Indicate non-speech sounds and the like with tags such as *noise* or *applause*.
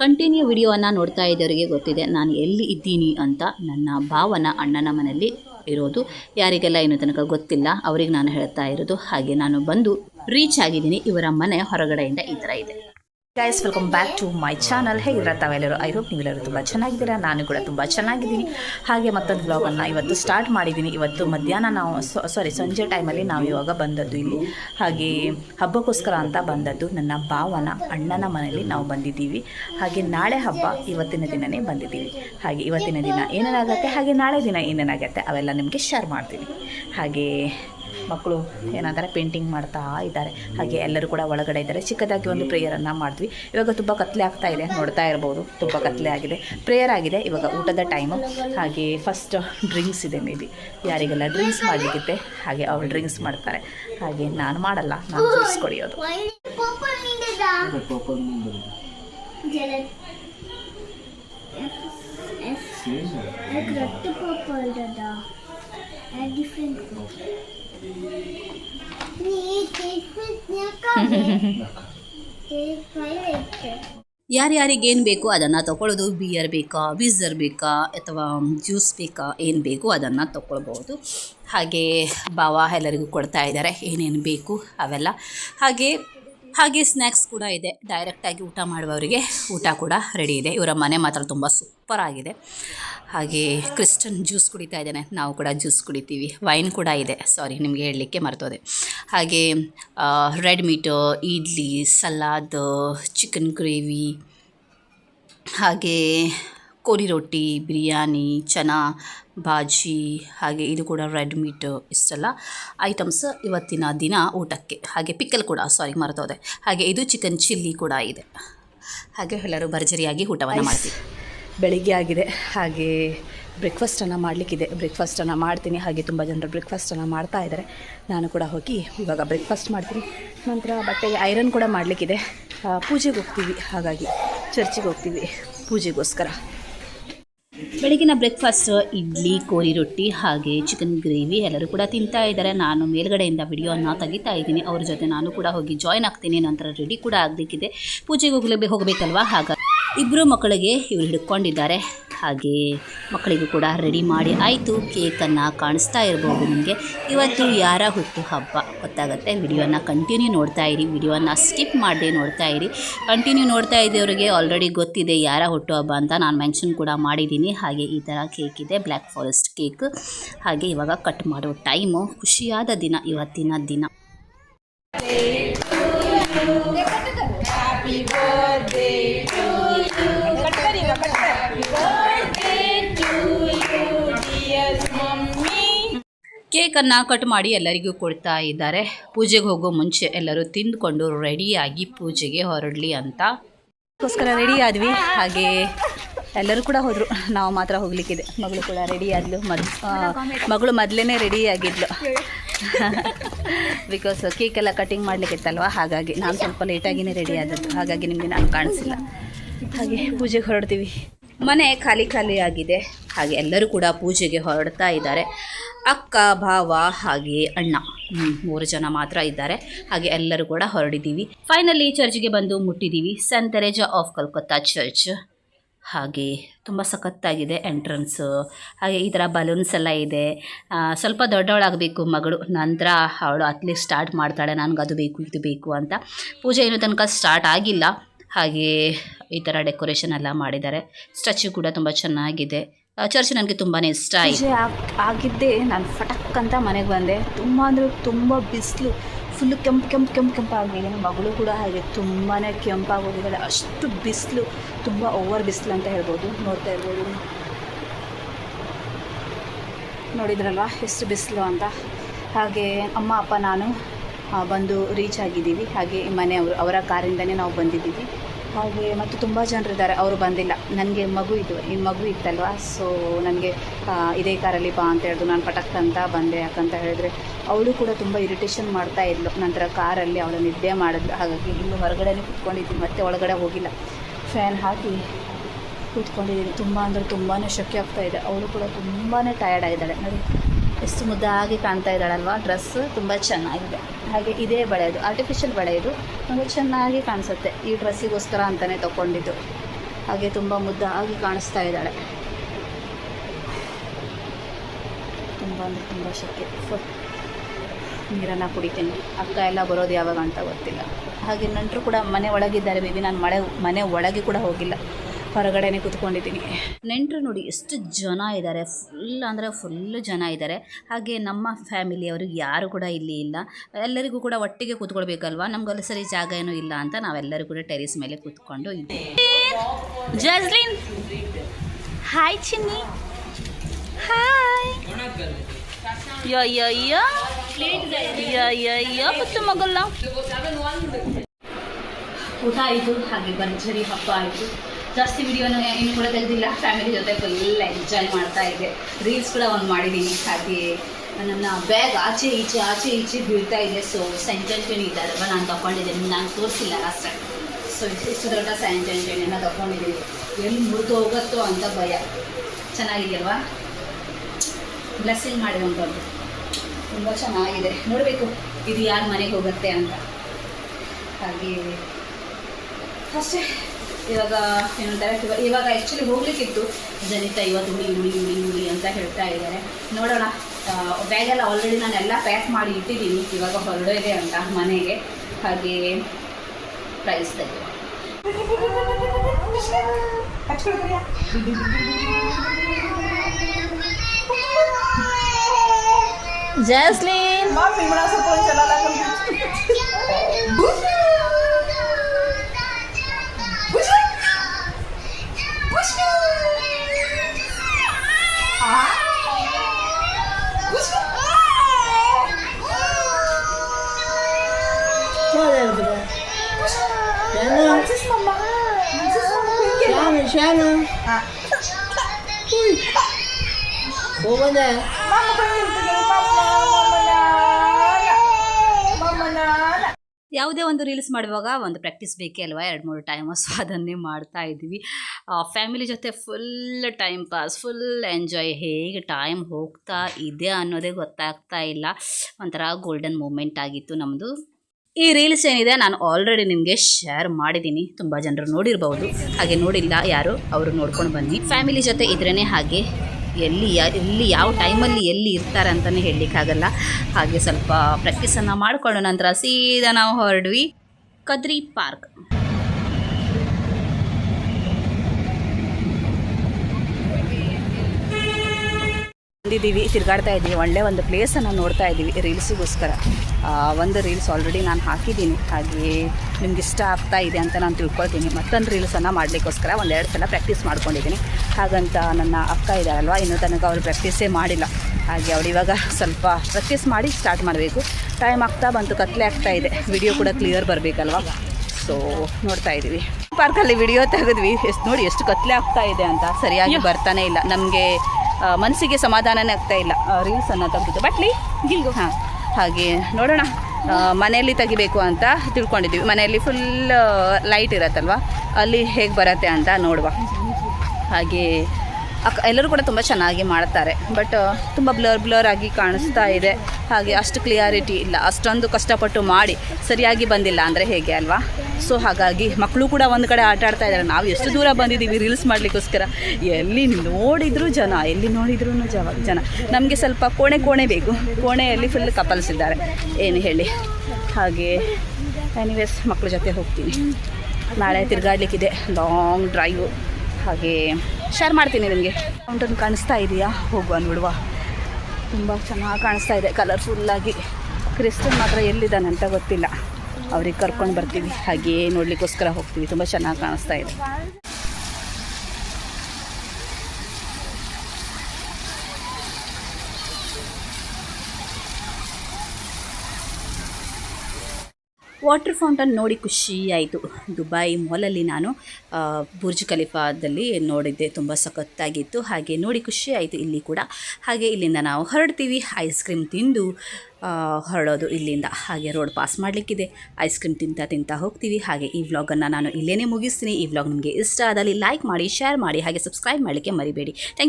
Continue ವಿಡಿಯೋವನ್ನು ನೋಡ್ತಾ ಇದ್ದವರಿಗೆ ಗೊತ್ತಿದೆ, ನಾನು ಎಲ್ಲಿ ಇದ್ದೀನಿ ಅಂತ ನನ್ನ ಭಾವನ ಅಣ್ಣನ ಮನೆಯಲ್ಲಿ ಇರೋದು. ಯಾರಿಗೆಲ್ಲ ಇನ್ನೂ ತನಕ ಗೊತ್ತಿಲ್ಲ, ಅವ್ರಿಗೆ ನಾನು ಹೇಳ್ತಾ ಇರೋದು ಹಾಗೆ ನಾನು ಬಂದು ರೀಚ್ ಆಗಿದ್ದೀನಿ ಇವರ ಮನೆ ಹೊರಗಡೆಯಿಂದ ಈ ಥರ ಇದೆ. Guys welcome back to my channel ಹೇಗಿದ್ರ ತಾವೆಲ್ಲರೂ ಐ ಹೋಪ್ ನೀವೆಲ್ಲರೂ ತುಂಬ ಚೆನ್ನಾಗಿದ್ದೀರಾ. ನಾನು ಕೂಡ ತುಂಬ ಚೆನ್ನಾಗಿದ್ದೀನಿ. ಹಾಗೆ ಮತ್ತೊಂದು ಬ್ಲಾಗನ್ನು ಇವತ್ತು ಸ್ಟಾರ್ಟ್ ಮಾಡಿದ್ದೀನಿ. ಇವತ್ತು ಮಧ್ಯಾಹ್ನ ನಾವು ಸಾರಿ ಸಂಜೆ ಟೈಮಲ್ಲಿ ನಾವು ಇವಾಗ ಬಂದದ್ದು ಇಲ್ಲಿ. ಹಾಗೆ ಹಬ್ಬಕ್ಕೋಸ್ಕರ ಅಂತ ಬಂದದ್ದು ನನ್ನ ಭಾವನ, ಅಣ್ಣನ ಮನೆಯಲ್ಲಿ ನಾವು ಬಂದಿದ್ದೀವಿ. ಹಾಗೆ ನಾಳೆ ಹಬ್ಬ ಇವತ್ತಿನ ದಿನವೇ ಬಂದಿದ್ದೀವಿ. ಹಾಗೆ ಇವತ್ತಿನ ದಿನ ಏನೇನಾಗುತ್ತೆ, ಹಾಗೆ ನಾಳೆ ದಿನ ಏನೇನಾಗುತ್ತೆ, ಅವೆಲ್ಲ ನಿಮಗೆ ಶೇರ್ ಮಾಡ್ತೀನಿ. ಹಾಗೆ ಮಕ್ಕಳು ಏನಂತಾರೆ ಪೇಂಟಿಂಗ್ ಮಾಡ್ತಾ ಇದ್ದಾರೆ. ಹಾಗೆ ಎಲ್ಲರೂ ಕೂಡ ಒಳಗಡೆ ಇದ್ದಾರೆ. ಚಿಕ್ಕದಾಗಿ ಒಂದು ಪ್ರೇಯರನ್ನು ಮಾಡಿದ್ವಿ. ಇವಾಗ ತುಂಬ ಕತ್ಲೆ ಆಗ್ತಾ ಇದೆ ನೋಡ್ತಾ ಇರ್ಬೋದು. ತುಂಬ ಕತ್ಲೆ ಆಗಿದೆ. ಪ್ರೇಯರ್ ಆಗಿದೆ ಇವಾಗ ಊಟದ ಟೈಮು ಹಾಗೆ ಫಸ್ಟ್ ಡ್ರಿಂಕ್ಸ್ ಇದೆ ಮೇ ಬಿ ಯಾರಿಗೆಲ್ಲ ಡ್ರಿಂಕ್ಸ್ ಮಾಡಲಿಕ್ಕಿದೆ ಹಾಗೆ ಅವ್ರು ಡ್ರಿಂಕ್ಸ್ ಮಾಡ್ತಾರೆ. ಹಾಗೆ ನಾನು ಮಾಡಲ್ಲ. ನಾನು ಜ್ಯೂಸ್ ಕುಡಿಯೋದು. Purple means the Jalan. F F like *laughs* ಯಾರ್ಯಾರಿಗೇನು ಬೇಕೋ ಅದನ್ನು ತಗೊಳ್ಳೋದು ಬಿಯರ್ ಬೇಕಾ ವಿಝರ್ ಬೇಕಾ, ಅಥವಾ ಜ್ಯೂಸ್ ಬೇಕಾ, ಏನು ಬೇಕೋ ಅದನ್ನು ತಗೊಳ್ಬೋದು ಹಾಗೆ ಬಾವ ಎಲ್ಲರಿಗೂ ಕೊಡ್ತಾ ಇದ್ದಾರೆ ಏನೇನು ಬೇಕು ಅವೆಲ್ಲ. ಹಾಗೆ ಹಾಗೆ ಸ್ನ್ಯಾಕ್ಸ್ ಕೂಡ ಇದೆ. ಡೈರೆಕ್ಟಾಗಿ ಊಟ ಮಾಡುವವರಿಗೆ ಊಟ ಕೂಡ ರೆಡಿ ಇದೆ. ಇವರ ಮನೆ ಮಾತ್ರ ತುಂಬ ಸೂಪರ್ ಆಗಿದೆ. ಹಾಗೆ ಕ್ರಿಸ್ಟನ್ ಜ್ಯೂಸ್ ಕುಡಿತಾ ಇದ್ದಾನೆ. ನಾವು ಕೂಡ ಜ್ಯೂಸ್ ಕುಡಿತೀವಿ. ವೈನ್ ಕೂಡ ಇದೆ. ಸಾರಿ ನಿಮಗೆ ಹೇಳಲಿಕ್ಕೆ ಮರ್ತೋದೆ. ಹಾಗೆ red meat idli salad chicken gravy ಹಾಗೆ ಕೋರಿ ರೊಟ್ಟಿ ಬಿರಿಯಾನಿ ಚನಾ ಬಾಜಿ ಹಾಗೆ ಇದು ಕೂಡ ರೆಡ್ ಮೀಟ್ ಇಷ್ಟೆಲ್ಲ ಐಟಮ್ಸ್ ಇವತ್ತಿನ ದಿನ ಊಟಕ್ಕೆ. ಹಾಗೆ ಪಿಕ್ಕಲ್ ಕೂಡ ಸಾರಿ ಮರೆತೋದೆ. ಹಾಗೆ ಇದು ಚಿಕನ್ ಚಿಲ್ಲಿ ಕೂಡ ಇದೆ. ಹಾಗೆ ಎಲ್ಲರೂ ಭರ್ಜರಿಯಾಗಿ ಊಟವನ್ನು ಮಾಡ್ತೀವಿ. ಬೆಳಿಗ್ಗೆ ಆಗಿದೆ. ಹಾಗೆ ಬ್ರೇಕ್ಫಾಸ್ಟನ್ನು ಮಾಡಲಿಕ್ಕಿದೆ. ಬ್ರೇಕ್ಫಾಸ್ಟನ್ನು ಮಾಡ್ತೀನಿ. ಹಾಗೆ ತುಂಬ ಜನರು ಬ್ರೇಕ್ಫಾಸ್ಟನ್ನು ಮಾಡ್ತಾ ಇದ್ದಾರೆ. ನಾನು ಕೂಡ ಹೋಗಿ ಇವಾಗ ಬ್ರೇಕ್ಫಾಸ್ಟ್ ಮಾಡ್ತೀನಿ. ನಂತರ ಬಟ್ಟೆಗೆ ಐರನ್ ಕೂಡ ಮಾಡಲಿಕ್ಕಿದೆ. ಪೂಜೆಗೆ ಹೋಗ್ತೀವಿ. ಹಾಗಾಗಿ ಚರ್ಚಿಗೆ ಹೋಗ್ತೀವಿ. ಪೂಜೆಗೋಸ್ಕರ. ಬೆಳಗಿನ ಬ್ರೇಕ್ಫಾಸ್ಟ್, ಇಡ್ಲಿ ಕೋರಿ ರೊಟ್ಟಿ ಹಾಗೆ ಚಿಕನ್ ಗ್ರೇವಿ ಎಲ್ಲರೂ ಕೂಡ ತಿಂತಾ ಇದ್ದಾರೆ. ನಾನು ಮೇಲ್ಗಡೆಯಿಂದ ವಿಡಿಯೋನ ತೆಗಿತಾ ಇದ್ದೀನಿ. ಅವ್ರ ಜೊತೆ ನಾನು ಕೂಡ ಹೋಗಿ ಜಾಯ್ನ್ ಆಗ್ತೀನಿ. ನಂತರ ರೆಡಿ ಕೂಡ ಆಗಬೇಕಿದೆ ಪೂಜೆಗೆ ಹೋಗ್ಲೇ ಹೋಗಬೇಕಲ್ವಾ? ಹಾಗಾಗಿ ಇಬ್ಬರು ಮಕ್ಕಳಿಗೆ ಇವರು ಹಿಡ್ಕೊಂಡಿದ್ದಾರೆ. ಹಾಗೆ ಮಕ್ಕಳಿಗೂ ಕೂಡ ರೆಡಿ ಮಾಡಿ ಆಯಿತು ಕೇಕನ್ನು ಕಾಣಿಸ್ತಾ ಇರ್ಬೋದು ನಿಮಗೆ. ಇವತ್ತು ಯಾರ ಹುಟ್ಟು ಹಬ್ಬ ಗೊತ್ತಾಗುತ್ತೆ? ವಿಡಿಯೋನ ಕಂಟಿನ್ಯೂ ನೋಡ್ತಾ ಇರಿ. ವಿಡಿಯೋನ ಸ್ಕಿಪ್ ಮಾಡದೆ ನೋಡ್ತಾ ಇರಿ. ಕಂಟಿನ್ಯೂ ನೋಡ್ತಾ ಇದ್ದವರಿಗೆ ಆಲ್ರೆಡಿ ಗೊತ್ತಿದೆ ಯಾರ ಹುಟ್ಟು ಹಬ್ಬ ಅಂತ ನಾನು ಮೆನ್ಷನ್ ಕೂಡ ಮಾಡಿದ್ದೀನಿ. ಹಾಗೆ ಈ ಥರ ಕೇಕ್ ಇದೆ ಬ್ಲ್ಯಾಕ್ ಫಾರೆಸ್ಟ್ ಕೇಕ್ ಹಾಗೆ ಇವಾಗ ಕಟ್ ಮಾಡೋ ಟೈಮು ಖುಷಿಯಾದ ದಿನ ಇವತ್ತಿನ ದಿನ. ಕೇಕನ್ನು ಕಟ್ ಮಾಡಿ ಎಲ್ಲರಿಗೂ ಕೊಡ್ತಾ ಇದ್ದಾರೆ. ಪೂಜೆಗೆ ಹೋಗೋ ಮುಂಚೆ ಎಲ್ಲರೂ ತಿಂದ್ಕೊಂಡು ರೆಡಿಯಾಗಿ ಪೂಜೆಗೆ ಹೊರಡಲಿ ಅಂತ. ಅದಕ್ಕೋಸ್ಕರ ರೆಡಿ ಆದ್ವಿ. ಹಾಗೆ ಎಲ್ಲರೂ ಕೂಡ ಹೋದರು. ನಾವು ಮಾತ್ರ ಹೋಗ್ಲಿಕ್ಕಿದೆ ಮಗಳು ಕೂಡ ರೆಡಿ ಆದ್ಲು. ಮದ್ ಮಗಳು ಮೊದಲೇ ರೆಡಿ ಆಗಿದ್ಲು. ಬಿಕಾಸ್ ಕೇಕ್ ಎಲ್ಲ ಕಟಿಂಗ್ ಮಾಡ್ಲಿಕ್ಕಿತ್ತಲ್ವ ಹಾಗಾಗಿ ನಾನು ಸ್ವಲ್ಪ ಲೇಟಾಗಿನೇ ರೆಡಿ ಆದದ್ದು. ಹಾಗಾಗಿ ನಿಮಗೆ ನಾನು ಕಾಣಿಸಿಲ್ಲ. ಹಾಗೆ ಪೂಜೆಗೆ ಹೊರಡ್ತೀವಿ. ಮನೆ ಖಾಲಿ ಖಾಲಿ ಆಗಿದೆ. ಹಾಗೆ ಎಲ್ಲರೂ ಕೂಡ ಪೂಜೆಗೆ ಹೊರಡ್ತಾ ಇದ್ದಾರೆ. ಅಕ್ಕ, ಭಾವ ಹಾಗೆ ಅಣ್ಣ ಮೂರು ಜನ ಮಾತ್ರ ಇದ್ದಾರೆ. ಹಾಗೆ ಎಲ್ಲರೂ ಕೂಡ ಹೊರಡಿದ್ದೀವಿ. ಫೈನಲಿ ಚರ್ಚ್ಗೆ ಬಂದು ಮುಟ್ಟಿದ್ದೀವಿ. Saint Teresa of Calcutta church ಹಾಗೆ ತುಂಬ ಸಖತ್ತಾಗಿದೆ ಎಂಟ್ರೆನ್ಸು ಹಾಗೆ ಈ ಥರ ಬಲೂನ್ಸ್ ಎಲ್ಲ ಇದೆ. ಸ್ವಲ್ಪ ದೊಡ್ಡವಳಾಗಬೇಕು ಮಗಳು. ನಂತರ ಅವಳು ಅಟ್ಲೀಸ್ಟ್ ಸ್ಟಾರ್ಟ್ ಮಾಡ್ತಾಳೆ. ನನಗೆ ಅದು ಬೇಕು, ಇದು ಬೇಕು ಅಂತ. ಪೂಜೆ ಇನ್ನೂ ತನಕ ಸ್ಟಾರ್ಟ್ ಆಗಿಲ್ಲ. ಹಾಗೆ ಈ ಥರ ಡೆಕೋರೇಷನ್ ಎಲ್ಲ ಮಾಡಿದ್ದಾರೆ. ಸ್ಟ್ಯಾಚ್ಯೂ ಕೂಡ ತುಂಬ ಚೆನ್ನಾಗಿದೆ. ಚರ್ಚ್ ನನಗೆ ತುಂಬಾ ಇಷ್ಟ ಆಯಿತು. ಆಗಿದ್ದೆ ನಾನು ಫಟಕ್ ಅಂತ ಮನೆಗೆ ಬಂದೆ. ತುಂಬ ಅಂದರೆ ತುಂಬ ಬಿಸಿಲು, ಫುಲ್ಲು ಕೆಂಪು ಕೆಂಪು ಕೆಂಪು ಕೆಂಪಾಗಿದೆ ಮಗಳು ಕೂಡ ಹಾಗೆ ತುಂಬಾ ಕೆಂಪಾಗೋಗಿದ್ದಾಳೆ ಅಷ್ಟು ಬಿಸಿಲು, ತುಂಬ ಓವರ್ ಬಿಸಿಲು ಅಂತ ಹೇಳ್ಬೋದು. ನೋಡ್ತಾ ಇರ್ಬೋದು. ನೋಡಿದ್ರಲ್ವಾ? ಎಷ್ಟು ಬಿಸಿಲು ಅಂತ. ಹಾಗೆ ಅಮ್ಮ, ಅಪ್ಪ, ನಾನು ಬಂದು ರೀಚ್ ಆಗಿದ್ದೀವಿ. ಹಾಗೆ ಮನೆಯವರು, ಅವರ ಕಾರಿಂದನೇ ನಾವು ಬಂದಿದ್ದೀವಿ. ಹಾಗೆ ಮತ್ತು ತುಂಬ ಜನರಿದ್ದಾರೆ. ಅವರು ಬಂದಿಲ್ಲ. ನನಗೆ ಮಗು ಇದು, ಈ ಮಗು ಇತ್ತಲ್ವಾ? ಸೊ ನನಗೆ ಇದೇ ಕಾರಲ್ಲಿ ಬಾ ಅಂತ ಹೇಳಿದ್ರು ನಾನು ಪಟಕ್ ಅಂತ ಬಂದೆ. ಯಾಕಂತ ಹೇಳಿದ್ರೆ, ಅವಳು ಕೂಡ ತುಂಬ ಇರಿಟೇಷನ್ ಮಾಡ್ತಾ ಇದ್ಲು. ನಂತರ ಕಾರಲ್ಲಿ ಅವಳು ನಿದ್ದೆ ಮಾಡಿದ್ಲು. ಹಾಗಾಗಿ ಇನ್ನು ಹೊರಗಡೆನೇ ಕುತ್ಕೊಂಡಿದ್ದೀನಿ. ಮತ್ತೆ ಒಳಗಡೆ ಹೋಗಿಲ್ಲ. ಫ್ಯಾನ್ ಹಾಕಿ ಕೂತ್ಕೊಂಡಿದ್ದೀನಿ. ತುಂಬ ಅಂದರೆ ತುಂಬಾ ಶೆಕೆ ಇದೆ. ಅವಳು ಕೂಡ ತುಂಬಾ ಟಯರ್ಡ್ ಆಗಿದ್ದಾಳೆ. ನೋಡಿ. ಎಷ್ಟು ಮುದ್ದಾಗಿ ಕಾಣ್ತಾ ಇದ್ದಾಳಲ್ವಾ? ಡ್ರೆಸ್ ತುಂಬ ಚೆನ್ನಾಗಿದೆ. ಹಾಗೆ ಇದೇ ಬಳೆ ಇದು ಆರ್ಟಿಫಿಷಿಯಲ್ ಬಳೆ ಇದು ತುಂಬ ಚೆನ್ನಾಗಿ ಕಾಣಿಸುತ್ತೆ. ಈ ಡ್ರೆಸ್ಸಿಗೋಸ್ಕರ ಅಂತಲೇ ತೊಗೊಂಡಿದ್ದು ಹಾಗೆ ತುಂಬ ಮುದ್ದಾಗಿ ಕಾಣಿಸ್ತಾ ಇದ್ದಾಳೆ. ತುಂಬ ಅಂದರೆ ತುಂಬ ಶಕ್ತಿ ನೀರನ್ನು ಕುಡಿತೀನಿ. ಅಕ್ಕ ಎಲ್ಲ ಬರೋದು ಯಾವಾಗ ಅಂತ ಗೊತ್ತಿಲ್ಲ. ಹಾಗೆ ನಂಟರು ಕೂಡ ಮನೆ ಒಳಗಿದ್ದಾರೆ. ಬೇಬಿ ನಾನು ಮಳೆ, ಮನೆ ಒಳಗೆ ಕೂಡ ಹೋಗಿಲ್ಲ. ಹೊರಗಡೆನೇ ಕೂತ್ಕೊಂಡಿದ್ದೀನಿ. ನೆಂಟರು ನೋಡಿ ಎಷ್ಟು ಜನ ಇದ್ದಾರೆ. ಫುಲ್ ಅಂದರೆ ಫುಲ್ ಜನ ಇದ್ದಾರೆ. ಹಾಗೆ ನಮ್ಮ ಫ್ಯಾಮಿಲಿಯವರು ಯಾರು ಕೂಡ ಇಲ್ಲಿ ಇಲ್ಲ. ಎಲ್ಲರಿಗೂ ಕೂಡ ಒಟ್ಟಿಗೆ ಕೂತ್ಕೊಳ್ಬೇಕಲ್ವಾ? ನಮ್ಗಲ್ಲಿ ಸರಿ ಜಾಗ ಏನೂ ಇಲ್ಲ ಅಂತ ನಾವೆಲ್ಲರೂ ಕೂಡ ಟೆರೇಸ್ ಮೇಲೆ ಕೂತ್ಕೊಂಡು ಇದ್ದೀವಿ. ಜಸ್ಲಿನ್ ಹಾಯ್ ಚಿನ್ನಿ ಹಾಯ್ ಮುತ್ತು ಮಗಲ್ಲ ಊಟ ಆಯಿತು ಹಾಗೆ ಭರ್ಜರಿ ಹಬ್ಬ ಆಯಿತು. ಜಾಸ್ತಿ ವಿಡಿಯೋನ ಇನ್ನು ಕೂಡ ತೆಗೆದಿಲ್ಲ. ಫ್ಯಾಮಿಲಿ ಜೊತೆ ಫುಲ್ ಎಂಜಾಯ್ ಮಾಡ್ತಾ ಇದ್ದೆ. ರೀಲ್ಸ್ ಕೂಡ ಒಂದು ಮಾಡಿದ್ದೀನಿ ಹಾಗೆ ನನ್ನ ಬ್ಯಾಗ್ ಆಚೆ ಈಚೆ ಆಚೆ ಈಚೆ ಬೀಳ್ತಾ ಇದೆ. ಸೊ ಸೆಂಟೆಂಟೆಣಿ ಇದ್ದಾರಲ್ವ ನಾನು ತೊಗೊಂಡಿದ್ದೀನಿ ನಾನು ತೋರಿಸಿಲ್ಲ ಲಾಸ್ಟ್ ಟೈಮ್ ಸೊ ಇಷ್ಟು ದೊಡ್ಡ ಸೈಂಟೆಂಟೈನ್ ಎಲ್ಲ ತಗೊಂಡಿದ್ದೀನಿ ಎಲ್ಲಿ ಮುರಿದು ಹೋಗುತ್ತೋ ಅಂತ ಭಯ. ಚೆನ್ನಾಗಿದೆಯಲ್ವಾ? ಬ್ಲೆಸ್ಸಿಂಗ್ ಮಾಡಿರುವಂಥದ್ದು. ತುಂಬ ಚೆನ್ನಾಗಿದೆ. ನೋಡಬೇಕು, ಇದು ಯಾರು ಮನೆಗೆ ಹೋಗುತ್ತೆ ಅಂತ. ಹಾಗೆ, ಅಷ್ಟೇ. ಇವಾಗ ಏನಂತಾರೆ ಇವ- ಇವಾಗ ಆ್ಯಕ್ಚುಲಿ ಹೋಗ್ಲಿಕ್ಕಿತ್ತು. ಜನಿತ ಇವತ್ತು ಹುಳಿ ಹುಳಿ ಹುಳಿ ಹುಳಿ ಅಂತ ಹೇಳ್ತಾ ಇದ್ದಾರೆ. ನೋಡೋಣ ಬ್ಯಾಗೆಲ್ಲ ಆಲ್ರೆಡಿ ನಾನೆಲ್ಲ ಪ್ಯಾಕ್ ಮಾಡಿ ಇಟ್ಟಿದ್ದೀನಿ. ಇವಾಗ ಹೊರಡೋದೆ ಅಂತ ಮನೆಗೆ. ಹಾಗೆ ಪ್ರೈಸ್ ತೆಗೆದು ಜಾಸ್ಲಿನ್ Na. Mama nana. ಯಾವುದೇ ಒಂದು ರೀಲ್ಸ್ ಮಾಡುವಾಗ ಒಂದು ಪ್ರಾಕ್ಟೀಸ್ ಬೇಕೇ ಅಲ್ವಾ? ಎರಡು, ಮೂರು ಟೈಮು ಸೊ ಅದನ್ನೇ ಮಾಡ್ತಾ ಇದ್ದೀವಿ. ಫ್ಯಾಮಿಲಿ ಜೊತೆ full time pass full enjoy ಹೇಗೆ ಟೈಮ್ ಹೋಗ್ತಾ ಇದೆ ಅನ್ನೋದೇ ಗೊತ್ತಾಗ್ತಾ ಇಲ್ಲ. ಒಂಥರ ಗೋಲ್ಡನ್ ಮೂಮೆಂಟ್ ಆಗಿತ್ತು ನಮ್ಮದು ಈ ರೀಲ್ಸ್ ಏನಿದೆ ನಾನು ಆಲ್ರೆಡಿ ನಿಮಗೆ ಶೇರ್ ಮಾಡಿದ್ದೀನಿ. ತುಂಬ ಜನರು ನೋಡಿರ್ಬೋದು. ಹಾಗೆ ನೋಡಿಲ್ಲ ಯಾರು, ಅವರು ನೋಡ್ಕೊಂಡು ಬನ್ನಿ. ಫ್ಯಾಮಿಲಿ ಜೊತೆ ಇದ್ರೇ ಹಾಗೆ ಎಲ್ಲಿ ಎಲ್ಲಿ ಯಾವ ಟೈಮಲ್ಲಿ ಎಲ್ಲಿ ಇರ್ತಾರೆ ಅಂತಲೇ ಹೇಳಲಿಕ್ಕಾಗಲ್ಲ. ಹಾಗೆ ಸ್ವಲ್ಪ ಪ್ರಾಕ್ಟೀಸನ್ನು ಮಾಡಿಕೊಂಡು ನಂತರ ಸೀದಾ ನಾವು ಹೊರಡ್ವಿ ಕದ್ರಿ ಪಾರ್ಕ್ ಬಂದಿದ್ದೀವಿ ತಿರುಗಾಡ್ತಾ ಇದ್ದೀವಿ. ಒಳ್ಳೆ ಒಂದು ಪ್ಲೇಸನ್ನು ನೋಡ್ತಾ ಇದ್ದೀವಿ ರೀಲ್ಸಿಗೋಸ್ಕರ ಒಂದು ರೀಲ್ಸ್ ಆಲ್ರೆಡಿ ನಾನು ಹಾಕಿದ್ದೀನಿ. ಹಾಗೆ ನಿಮ್ಗೆ ಇಷ್ಟ ಆಗ್ತಾ ಇದೆ ಅಂತ ನಾನು ತಿಳ್ಕೊಳ್ತೀನಿ. ಮತ್ತೊಂದು ರೀಲ್ಸನ್ನು ಮಾಡಲಿಕ್ಕೋಸ್ಕರ ಒಂದೆರಡು ಸಲ ಪ್ರಾಕ್ಟೀಸ್ ಮಾಡ್ಕೊಂಡಿದ್ದೀನಿ. ಹಾಗಂತ ನನ್ನ ಅಕ್ಕ ಇದ್ದಾರಲ್ವ ಇನ್ನೂ ತನಕ ಅವರು ಪ್ರಾಕ್ಟೀಸೇ ಮಾಡಿಲ್ಲ. ಹಾಗೆ ಅವಳು ಇವಾಗ ಸ್ವಲ್ಪ ಪ್ರಾಕ್ಟೀಸ್ ಮಾಡಿ ಸ್ಟಾರ್ಟ್ ಮಾಡಬೇಕು. ಟೈಮ್ ಆಗ್ತಾ ಬಂತು ಕತ್ಲೆ ಆಗ್ತಾ ಇದೆ. ವಿಡಿಯೋ ಕೂಡ ಕ್ಲಿಯರ್ ಬರಬೇಕಲ್ವ? ಸೊ ನೋಡ್ತಾ ಇದ್ದೀವಿ. ಪಾರ್ಕಲ್ಲಿ ವಿಡಿಯೋ ತೆಗೆದ್ವಿ. ಎಷ್ಟು ನೋಡಿ ಎಷ್ಟು ಕತ್ಲೆ ಆಗ್ತಾ ಇದೆ ಅಂತ. ಸರಿಯಾಗಿ ಬರ್ತಾನೆ ಇಲ್ಲ. ನಮಗೆ ಮನಸ್ಸಿಗೆ ಸಮಾಧಾನನೇ ಆಗ್ತಾ ಇಲ್ಲ. ರೀಲ್ಸನ್ನು ತೆಗೆದು ಬಟ್ಲಿ ಗಿಲ್ಗು ಹಾಂ, ಹಾಗೆ ನೋಡೋಣ. ಮನೆಯಲ್ಲಿ ತೆಗಿಬೇಕು ಅಂತ ತಿಳ್ಕೊಂಡಿದ್ದೀವಿ. ಮನೆಯಲ್ಲಿ ಫುಲ್ ಲೈಟ್ ಇರತ್ತಲ್ವ? ಅಲ್ಲಿ ಹೇಗೆ ಬರುತ್ತೆ ಅಂತ ನೋಡುವ. ಹಾಗೆ ಎಲ್ಲರೂ ಕೂಡ ತುಂಬ ಚೆನ್ನಾಗಿ ಮಾಡ್ತಾರೆ. ಬಟ್ ತುಂಬ ಬ್ಲರ್ ಬ್ಲರ್ ಆಗಿ ಕಾಣಿಸ್ತಾ ಇದೆ. ಹಾಗೆ ಅಷ್ಟು ಕ್ಲಿಯಾರಿಟಿ ಇಲ್ಲ. ಅಷ್ಟೊಂದು ಕಷ್ಟಪಟ್ಟು ಮಾಡಿ ಸರಿಯಾಗಿ ಬಂದಿಲ್ಲ ಅಂದರೆ ಹೇಗೆ ಅಲ್ವಾ? ಸೊ ಹಾಗಾಗಿ ಮಕ್ಕಳು ಕೂಡ ಒಂದು ಕಡೆ ಆಟ ಆಡ್ತಾ ಇದ್ದಾರೆ ನಾವು ಎಷ್ಟು ದೂರ ಬಂದಿದ್ದೀವಿ ರೀಲ್ಸ್ ಮಾಡಲಿಕ್ಕೋಸ್ಕರ. ಎಲ್ಲಿ ನೋಡಿದರೂ ಜನ, ಎಲ್ಲಿ ನೋಡಿದ್ರೂ ಜವ, ಜನ. ನಮಗೆ ಸ್ವಲ್ಪ ಕೋಣೆ ಕೋಣೆ ಬೇಕು. ಕೋಣೆಯಲ್ಲಿ ಫುಲ್ ಕಪಲ್ಸ್ ಇದ್ದಾರೆ. ಏನು ಹೇಳಿ? ಹಾಗೆ ಎನಿವೇಸ್ ಮಕ್ಕಳ ಜೊತೆ ಹೋಗ್ತೀನಿ. ನಾಳೆ ತಿರುಗಾಡ್ಲಿಕ್ಕಿದೆ. ಲಾಂಗ್ ಡ್ರೈವು ಹಾಗೆ ಶೇರ್ ಮಾಡ್ತೀನಿ ನಿಮಗೆ. ಮೌಂಟನ್ ಕಾಣಿಸ್ತಾ ಇದೆಯಾ? ಹೋಗುವ ನೋಡುವ ತುಂಬ ಚೆನ್ನಾಗಿ ಕಾಣಿಸ್ತಾ ಇದೆ. ಕಲರ್ಫುಲ್ಲಾಗಿ ಕ್ರಿಸ್ಟನ್ ಮಾತ್ರ ಎಲ್ಲಿದ್ದಾನೆ ಅಂತ ಗೊತ್ತಿಲ್ಲ. ಅವ್ರಿಗೆ ಕರ್ಕೊಂಡು ಬರ್ತೀವಿ. ಹಾಗೆ ನೋಡಲಿಕ್ಕೋಸ್ಕರ ಹೋಗ್ತೀವಿ. ತುಂಬ ಚೆನ್ನಾಗಿ ಕಾಣಿಸ್ತಾ ಇದೆ. ವಾಟರ್ ಫೌಂಟನ್ ನೋಡಿ ಖುಷಿ ಆಯಿತು. ದುಬೈ ಮಾಲಲ್ಲಿ ನಾನು ಬುರ್ಜ್ ಖಲೀಫಾದಲ್ಲಿ ನೋಡಿದ್ದೆ. ತುಂಬ ಸಖತ್ತಾಗಿತ್ತು. ಹಾಗೆ ನೋಡಿ ಖುಷಿ ಆಯಿತು ಇಲ್ಲಿ ಕೂಡ. ಹಾಗೆ ಇಲ್ಲಿಂದ ನಾವು ಹೊರಡ್ತೀವಿ. ಐಸ್ ಕ್ರೀಮ್ ತಿಂದು ಹೊರಡೋದು ಇಲ್ಲಿಂದ. ಹಾಗೆ ರೋಡ್ ಪಾಸ್ ಮಾಡಲಿಕ್ಕಿದೆ. ಐಸ್ ಕ್ರೀಮ್ ತಿಂತಾ ತಿಂತಾ ಹೋಗ್ತೀವಿ. ಹಾಗೆ ಈ ವ್ಲಾಗನ್ನು ನಾನು ಇಲ್ಲೇ ಮುಗಿಸ್ತೀನಿ. ಈ ವ್ಲಾಗ್ ನಿಮಗೆ ಇಷ್ಟ ಆದಲ್ಲಿ ಲೈಕ್ ಮಾಡಿ, ಶೇರ್ ಮಾಡಿ, ಹಾಗೆ ಸಬ್ಸ್ಕ್ರೈಬ್ ಮಾಡಲಿಕ್ಕೆ ಮರಿಬೇಡಿ. ಥ್ಯಾಂಕ್